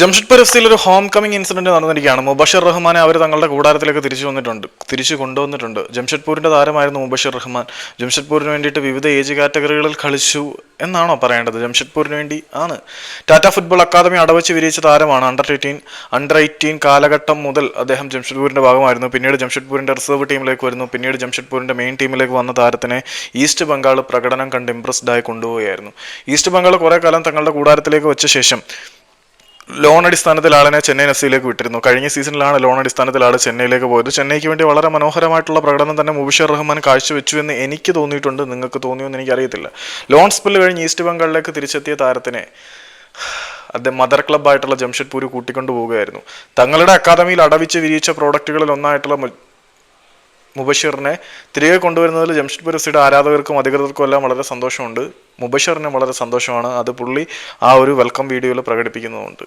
Jamshedpur F സിയിൽ ഒരു home coming incident നടന്നിരിക്കുകയാണ്. മുബഷർ റഹ്മാനെ അവർ തങ്ങളുടെ കൂടാരത്തിലേക്ക് തിരിച്ചു വന്നിട്ടുണ്ട്. തിരിച്ചു കൊണ്ടുവന്നിട്ടുണ്ട്. ജംഷഡ്പൂരിന്റെ താരമായിരുന്നു മുബഷർ റഹ്മാൻ. ജംഷഡ്പൂരിന് വേണ്ടിയിട്ട് വിവിധ ഏജ് കാറ്റഗറികളിൽ കളിച്ചു എന്നാണോ പറയേണ്ടത്? ജംഷഡ്പൂരിന് വേണ്ടി ആണ്. ടാറ്റ ഫുട്ബോൾ അക്കാദമി അടവച്ച് വിരിയിച്ച താരമാണ് അണ്ടർ എയ്റ്റീൻ അണ്ടർ എയ്റ്റീൻ കാലഘട്ടം മുതൽ അദ്ദേഹം ജംഷഡ്പൂരിന്റെ ഭാഗമായിരുന്നു. പിന്നീട് ജംഷഡ്പൂരിന്റെ റിസർവ് ടീമിലേക്ക് വരുന്നു. പിന്നീട് ജംഷഡ്പൂരിന്റെ മെയിൻ ടീമിലേക്ക് വന്ന താരത്തിനെ ഈസ്റ്റ് ബംഗാൾ പ്രകടനം കണ്ട് ഇംപ്രസ്ഡായി കൊണ്ടുപോവുകയായിരുന്നു. ഈസ്റ്റ് ബംഗാൾ കുറെ കാലം തങ്ങളുടെ കൂടാരത്തിലേക്ക് വെച്ച ശേഷം ലോൺ അടിസ്ഥാനത്തിൽ ആളിനെ ചെന്നൈ എഫ് സിയിലേക്ക് വിട്ടിരുന്നു. കഴിഞ്ഞ സീസണിലാണ് ലോൺ അടിസ്ഥാനത്തിൽ ആൾ ചെന്നൈയിലേക്ക് പോയത്. ചെന്നൈക്ക് വേണ്ടി വളരെ മനോഹരമായിട്ടുള്ള പ്രകടനം തന്നെ മുബിഷർ റഹ്മാൻ കാഴ്ചവെച്ചു എന്ന് എനിക്ക് തോന്നിയിട്ടുണ്ട്. നിങ്ങൾക്ക് തോന്നിയോ എന്ന് എനിക്കറിയത്തില്ല. ലോൺ സ്പെല്ല് കഴിഞ്ഞ് ഈസ്റ്റ് ബംഗാളിലേക്ക് തിരിച്ചെത്തിയ താരത്തിനെ അദ്ദേഹം മദർ ക്ലബ്ബായിട്ടുള്ള ജംഷഡ്പൂർ കൂട്ടിക്കൊണ്ടു പോവുകയായിരുന്നു. തങ്ങളുടെ അക്കാദമിയിൽ അടവിച്ച് വിരിയിച്ച പ്രോഡക്റ്റുകളിൽ ഒന്നായിട്ടുള്ള മുബഷീറിനെ തിരികെ കൊണ്ടുവരുന്നതിൽ ജംഷഡ്പൂർ എഫ്സിയുടെ ആരാധകർക്കും അധികൃതർക്കും എല്ലാം വളരെ സന്തോഷമുണ്ട്. മുബഷീറിനും വളരെ സന്തോഷമാണ്. അത് പുള്ളി ആ ഒരു വെൽക്കം വീഡിയോയിൽ പ്രകടിപ്പിക്കുന്നുമുണ്ട്